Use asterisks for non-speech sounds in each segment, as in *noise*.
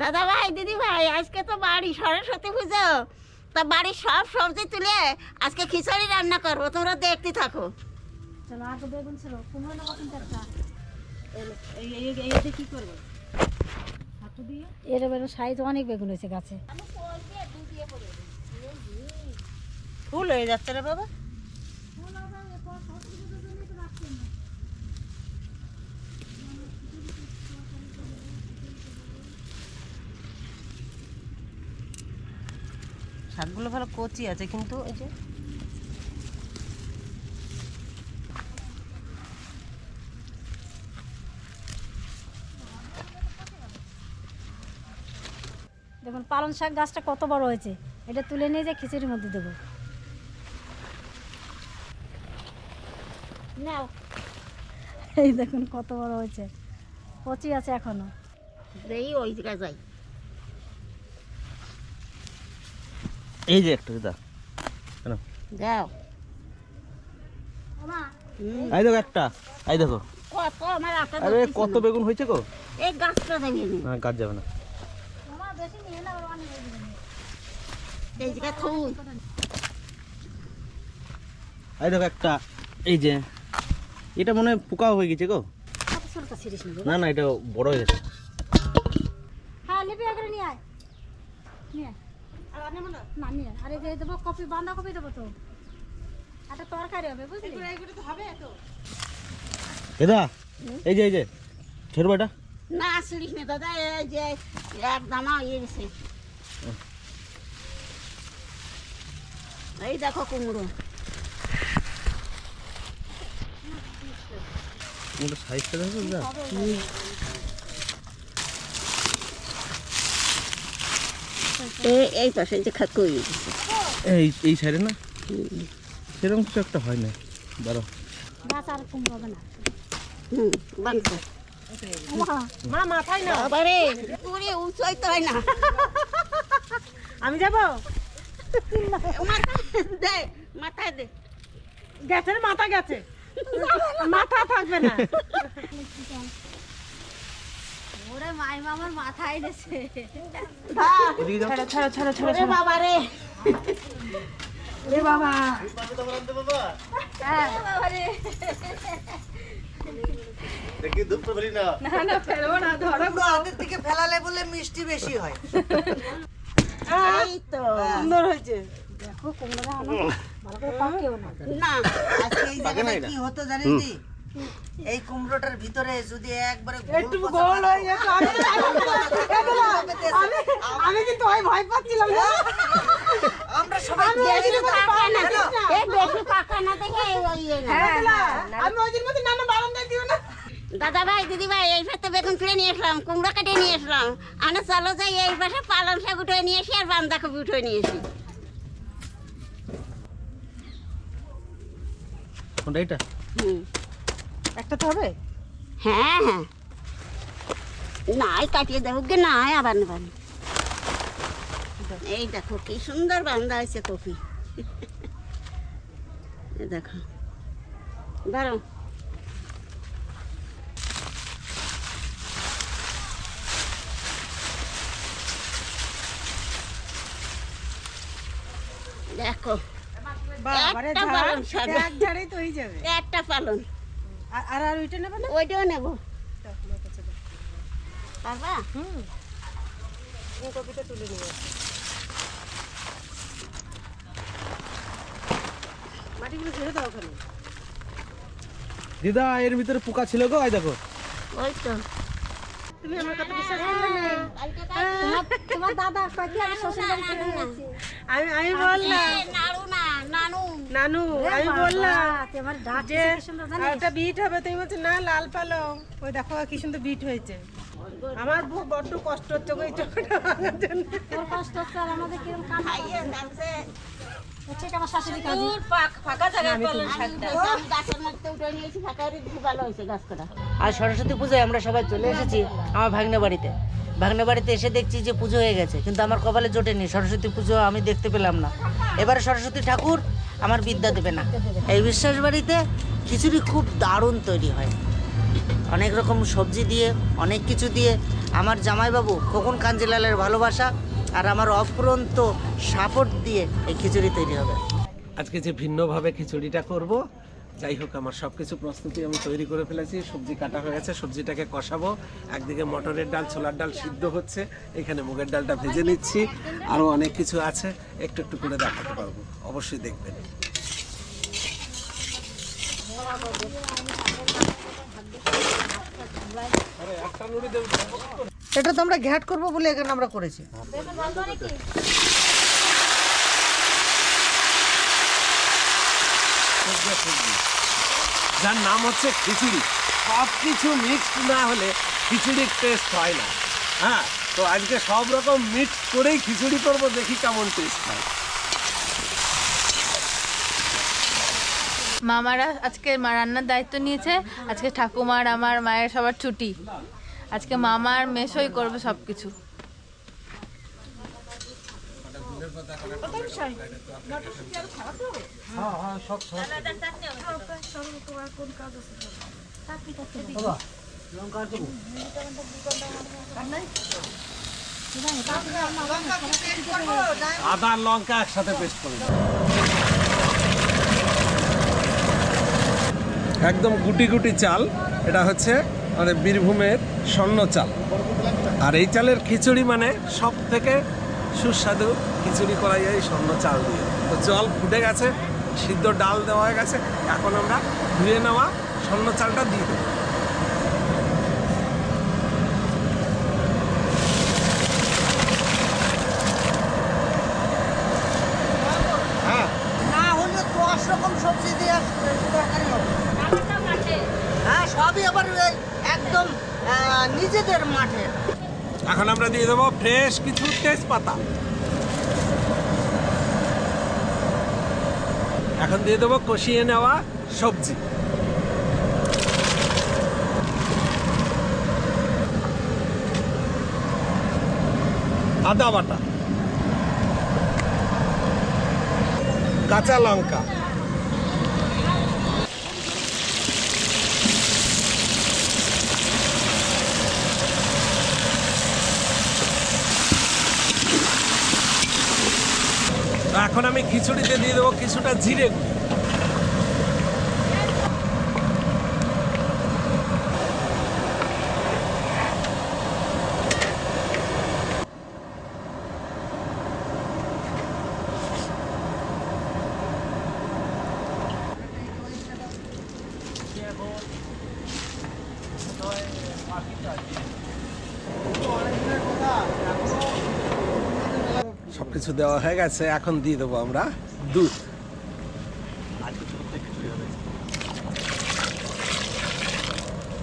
দাদা ভাই দিদি ভাই আজকে তো বাড়ি সরস্বতী পুজো। তা বাড়ির সব সবজি তুলে আজকে খিচুড়ি রান্না করব তোমরা দেখতে থাকো। চলো আগে বেগুন ছিল কুমড়ো নেব কিন্তু একটা এইটা কি করব? হাতু দিয়ে? এর সাইজ অনেক বেগুন হয়েছে গাছে। ফুল হয়ে যাচ্ছে রে বাবা। শাকগুলো ভালো কচি আছে কিন্তু এই যে দেখুন পালং শাক গাছটা কত বড় হয়েছে। এটা তুলে নিয়ে যে খিচুড়ির মধ্যে দেবো। নাও। এই দেখুন কত বড় হয়েছে। কচি আছে এখনও। এই ওই জায়গায় যাই। এই যে একটা কেন? যাও এই দেখো একটা এই দেখো। কত আমার আটা আরে কত বেগুন হয়েছে গো? এই গাছটা দেখে নি। না কাজ যাবে না। বেশি নিয়ে না অনেক এই জায়গায় থুই এই দেখো একটা এই যে এটা মনে হয় পোকা হয়ে গেছে গো। না না এটা বড় হয়ে গেছে। হ্যাঁ লিপি করে নিয়ে আয়। নিয়ে আয়। না নিয়ে আরে যে দেবো কপি বাঁধাকপি দেবো তো। একটা তরকারি হবে বুঝলি? দাদা এই যে এই যে ছেড়বো এটা না আসলিস না দাদা এই যে এক দামা ইয়ে গেছে এই দেখো কুমড়ো। সাইজটা দেখো দাদা। এই পাশে যে ইয়ে এই এই সাইডে না? সেরকম কিছু একটা হয় না। দাঁড়াও। হয় আমি যাব? মাথায় মাথায় দে। গেছে মাথা গেছে। মাথা থাকবে না। ওরে মাই মামার মাথায় এনেছে। এদিকে যাও। ছাড়ো ছাড়ো ছাড়ো ওরে বাবারে রে। বাবা। হ্যাঁ। দেখি দুধ তো বলি না। আগের থেকে ফেলালে বলে মিষ্টি বেশি হয়। এই তো সুন্দর হয়েছে। দেখো ভালো করে পাকেও না। না আজকে এই জায়গাটা কি হতো জানিস এই কুমড়োটার ভিতরে যদি একবারে একটু গোল হয়ে যেত। আমি আমি কিন্তু ওই ভয় পাচ্ছিলাম না। আমরা সবাই পাকা না। এই বেশি পাকা না দেখে ওই ইয়ে আমি ওই দিন মধ্যে নানা বারান্দায় দিও না। দাদা ভাই দিদি ভাই এই পাশে বেগুন তুলে নিয়ে আসলাম কুমড়ো কেটে নিয়ে আসলাম। আমি চলো যাই এই পাশে পালং শাক উঠে নিয়ে আসি আর বান্ধাকপি উঠে নিয়ে আসি কোনটা এটা হুম। একটা তো হবে? হ্যাঁ হ্যাঁ। নাই কাটিয়ে দেবো গে নাই আবার নেবেন এই দেখো কি সুন্দর বান্ধা হয়েছে কপি। দেখো ধরো। দেখো একটা ঝাড় পালং শাক। এক ঝাড়েই তো যাবে। একটা পালন আর আর ওইটা নেবে না? ওইটাও নেব। পারবা? হুম। তুলে নিয়ে মাটিগুলো ছেড়ে দাও ওখানে। দিদা এর ভিতরে পোকা ছিল গো এই দেখো। ওই তো। তুমি আমার কথা বিশ্বাস করলে না? তোমার তোমার দাদা কয়েকদিন শ্বশুর বাড়ি আমি আমি বললাম। নানু আমি বললাম যে একটা বিট হবে তুমি বলছো না লাল পালং। ওই দেখো কি সুন্দর বিট হয়েছে। আমার বউ বড্ড কষ্ট হচ্ছে এই চোখটা ভাঙার জন্য। কষ্ট হচ্ছে আমাদের কিরম খাইয়ে আর সরস্বতী পুজোয় আমরা সবাই চলে এসেছি আমার ভাগ্নে বাড়িতে। ভাগ্নে বাড়িতে এসে দেখছি যে পুজো হয়ে গেছে কিন্তু আমার কপালে জোটেনি। সরস্বতী পুজো আমি দেখতে পেলাম না। এবারে সরস্বতী ঠাকুর আমার বিদ্যা দেবে না। এই বিশ্বাস বাড়িতে খিচুড়ি খুব দারুণ তৈরি হয়। অনেক রকম সবজি দিয়ে, অনেক কিছু দিয়ে। আমার জামাইবাবু খোকন কাঞ্জিলালের ভালোবাসা আর আমার অফুরন্ত সাপোর্ট দিয়ে এই খিচুড়ি তৈরি হবে। আজকে যে ভিন্নভাবে খিচুড়িটা করব যাই হোক আমার সব কিছু প্রস্তুতি আমি তৈরি করে ফেলেছি। সবজি কাটা হয়ে গেছে সবজিটাকে কষাবো। একদিকে মটরের ডাল ছোলার ডাল সিদ্ধ হচ্ছে। এখানে মুগের ডালটা ভেজে নিচ্ছি। আরও অনেক কিছু আছে একটু একটু করে দেখাতে পারব। অবশ্যই দেখবেন। এটা তো আমরা ঘ্যাট করব বলে এখানে আমরা করেছি। যার নাম হচ্ছে খিচুড়ি। সব কিছু মিক্সড না হলে খিচুড়ির টেস্ট হয় না। হ্যাঁ তো আজকে সব রকম মিক্স করেই খিচুড়ি করব দেখি কেমন টেস্ট হয়। মামারা আজকে মা রান্নার দায়িত্ব নিয়েছে। আজকে ঠাকুমার আমার মায়ের সবার ছুটি। আজকে মামার মেশোই করবে সব কিছু আদা আর লঙ্কা একসাথে পেস্ট করে একদম গুটি গুটি চাল এটা হচ্ছে মানে বীরভূমের স্বর্ণ চাল। আর এই চালের খিচুড়ি মানে সব থেকে সুস্বাদু খিচুড়ি করা যায় স্বর্ণ চাল দিয়ে। তো জল ফুটে গেছে। সিদ্ধ ডাল দেওয়া হয়ে গেছে। এখন আমরা ধুয়ে নেওয়া স্বর্ণ চালটা দিয়ে দেবো। না হলে দশ রকম সবজি দিয়ে তরকারি হ্যাঁ সবই আবার একদম নিজেদের মাঠে। এখন আমরা দিয়ে দেবো ফ্রেশ কিছু তেজপাতা। এখন দিয়ে দেবো কষিয়ে নেওয়া সবজি। আদা বাটা। কাঁচা লঙ্কা। এখন আমি খিচুড়িতে দিয়ে দেবো কিছুটা জিরে গুঁড়ি। হয়ে গেছে, এখন দিয়ে দেবো আমরা দুধ।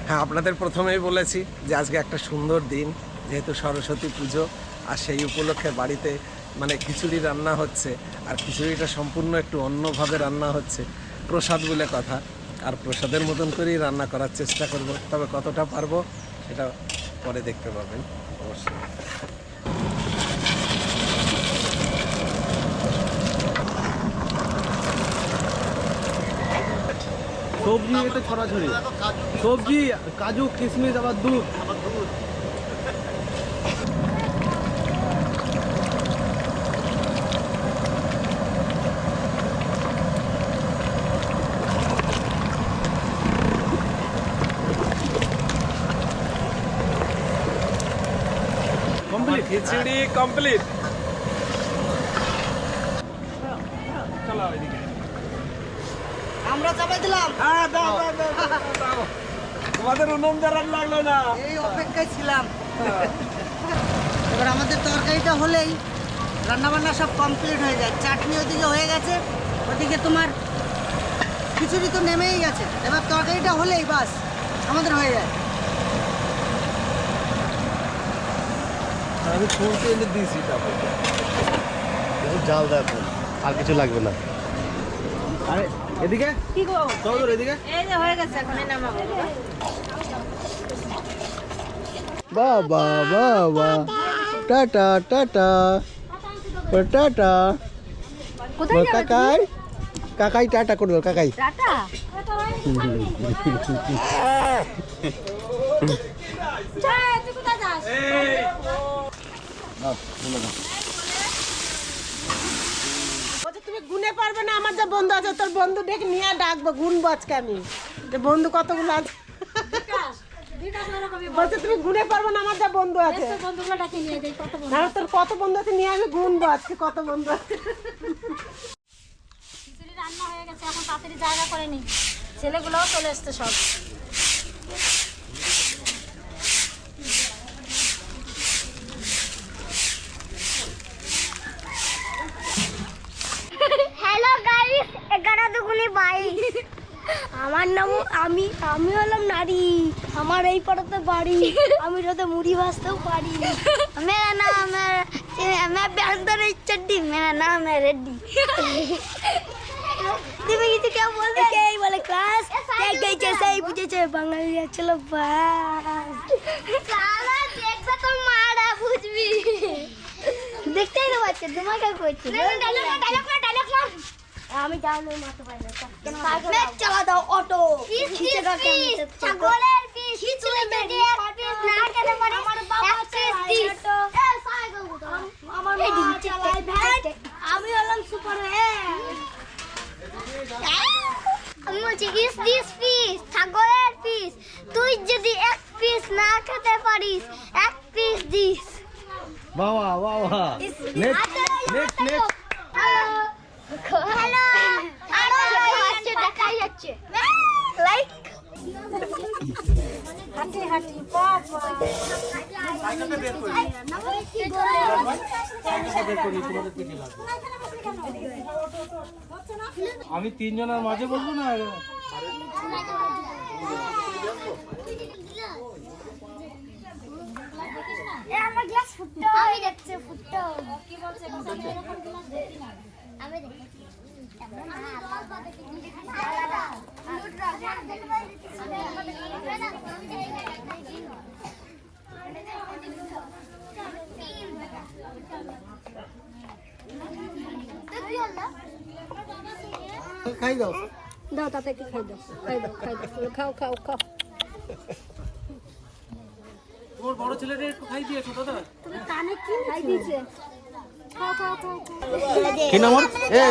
হ্যাঁ আপনাদের প্রথমেই বলেছি যে আজকে একটা সুন্দর দিন, যেহেতু সরস্বতী পুজো আর সেই উপলক্ষে বাড়িতে মানে খিচুড়ি রান্না হচ্ছে, আর খিচুড়িটা সম্পূর্ণ একটু অন্যভাবে রান্না হচ্ছে। প্রসাদ বলে কথা, আর প্রসাদের মতন করেই রান্না করার চেষ্টা করব, তবে কতটা পারব সেটা পরে দেখতে পাবেন, অবশ্যই। সবজি এটা ছড়াছড়ি। সবজি কাজু কিশমিশ আবার দুধ। কমপ্লিট খিচুড়ি কমপ্লিট চলো ওইদিকে। আমরা চাপাই দিলাম। হ্যাঁ দাও দাও। তোমাদের উনুন লাগল না। এই অপেক্ষায় ছিলাম। এবার আমাদের তরকারিটা হলেই রান্নাবান্না সব কমপ্লিট হয়ে যায়। চাটনি ওদিকে হয়ে গেছে ওদিকে তোমার খিচুড়ি তো নেমেই গেছে। এবার তরকারিটা হলেই বাস আমাদের হয়ে যায়। আমি খুলতে এনে দিয়েছি তারপর। জাল দেখো আর কিছু লাগবে না। আরে এদিকে? কি গো? চলো এদিকে? এই যে হয়ে গেছে এখন নামাবো। বাবা বাবা। টাটা টাটা। টাটা। কোথায় কাকাই কাকাই টাটা করে দাও কাকাই। টাটা? *laughs* যা তুই কোথায় যাস বলছে তুমি গুনে পারবে না আমার যে বন্ধু আছে তোর বন্ধু ডেকে নিয়ে ডাকবো গুনবো আজকে আমি। যে বন্ধু কতগুলো আছে? বলছে তুমি গুনে পারবে না আমার যা বন্ধু আছে। না তোর কত বন্ধু আছে নিয়ে আমি গুনবো আজকে কত বন্ধু আছে। রান্না হয়ে গেছে এখন তাড়াতাড়ি জায়গা করে নি। ছেলেগুলোও চলে এসছে সব। আমার নাম আমি আমি হলাম নারী আমার এই পাড়াতে বাড়ি আমি রাতে মুড়ি ভাজতেও পারি মেরা নাম मैं बेहतर चड्डी मेरा नाम है रेड्डी তুমি কিছু কেউ বলবে এই বলে ক্লাস এক গেছে সেই বুঝেছে বাঙালি চলো বাস সালা দেখবে তো মারা বুঝবি দেখতেই তো পাচ্ছে তোমাকে করছি আমি জানো মারতে পারি না চালা দাও অটো। ছাগলের পিস খিচে বেডিয়ার পিস না খেতে পারি আমার বাবা পিস আমার মা চালায় আমি হলাম সুপার আমি বলছি ইস দিস পিস ছাগলের পিস তুই যদি এক পিস না খেতে পারিস এক পিস দিস। বাহ বাহ বাহ বাহ নেক্সট নেক্সট নেক্সট হ্যালো আরও যাচ্ছে দেখাই যাচ্ছে লাইক হাঁটি হাঁটি পপ আমি তিনজনের মাঝে বলব না? আমার গ্লাস ফুটো আমি দেখছি ফুটো আমি দেখছি। খাই দাও দাও তাতে একটু খাই দাও খাই দাও খাই দাও খাও খাও খাও। তোমার বড় ছেলেটা একটু খাই দিয়েছ দাদা। তুমি কানে কি খাই দিয়েছে? কি নাম ওর? এ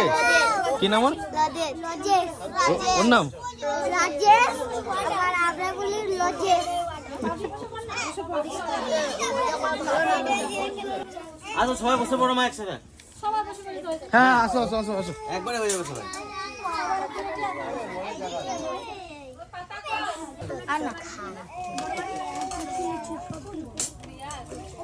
কি নাম ওর? ওর নাম? আসো সবাই বসে পড়ো মা একসাথে। হ্যাঁ আসো আসো আসো আসো। একবারে হয়ে যাবে সবাই।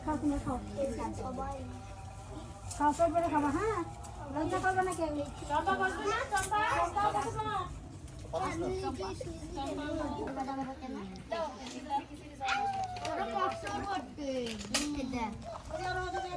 খাও তুমি খাও খাও পেট ভরে খাবা হ্যাঁ? লজ্জা করবে না কেউ। চম্পা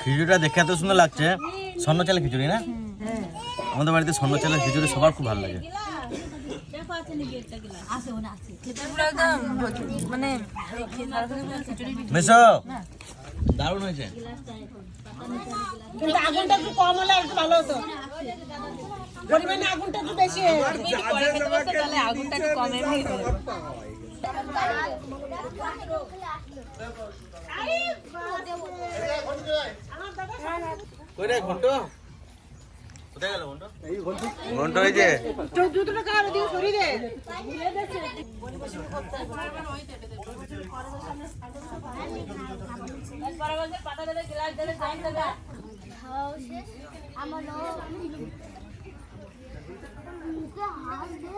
খিচুড়িটা দেখে এত সুন্দর লাগছে। স্বর্ণ চালের খিচুড়ি না? আমাদের বাড়িতে স্বর্ণ চালের খিচুড়ি সবার খুব ভালো লাগে। মানে দারুণ হয়েছে। কিন্তু আগুনটা একটু কম হলে একটু ভালো হতো। পরিমাণে আগুনটা একটু বেশি আগুনটা একটু কম ঘন্টো। সরিয়ে দে আমার মুখে হাত দে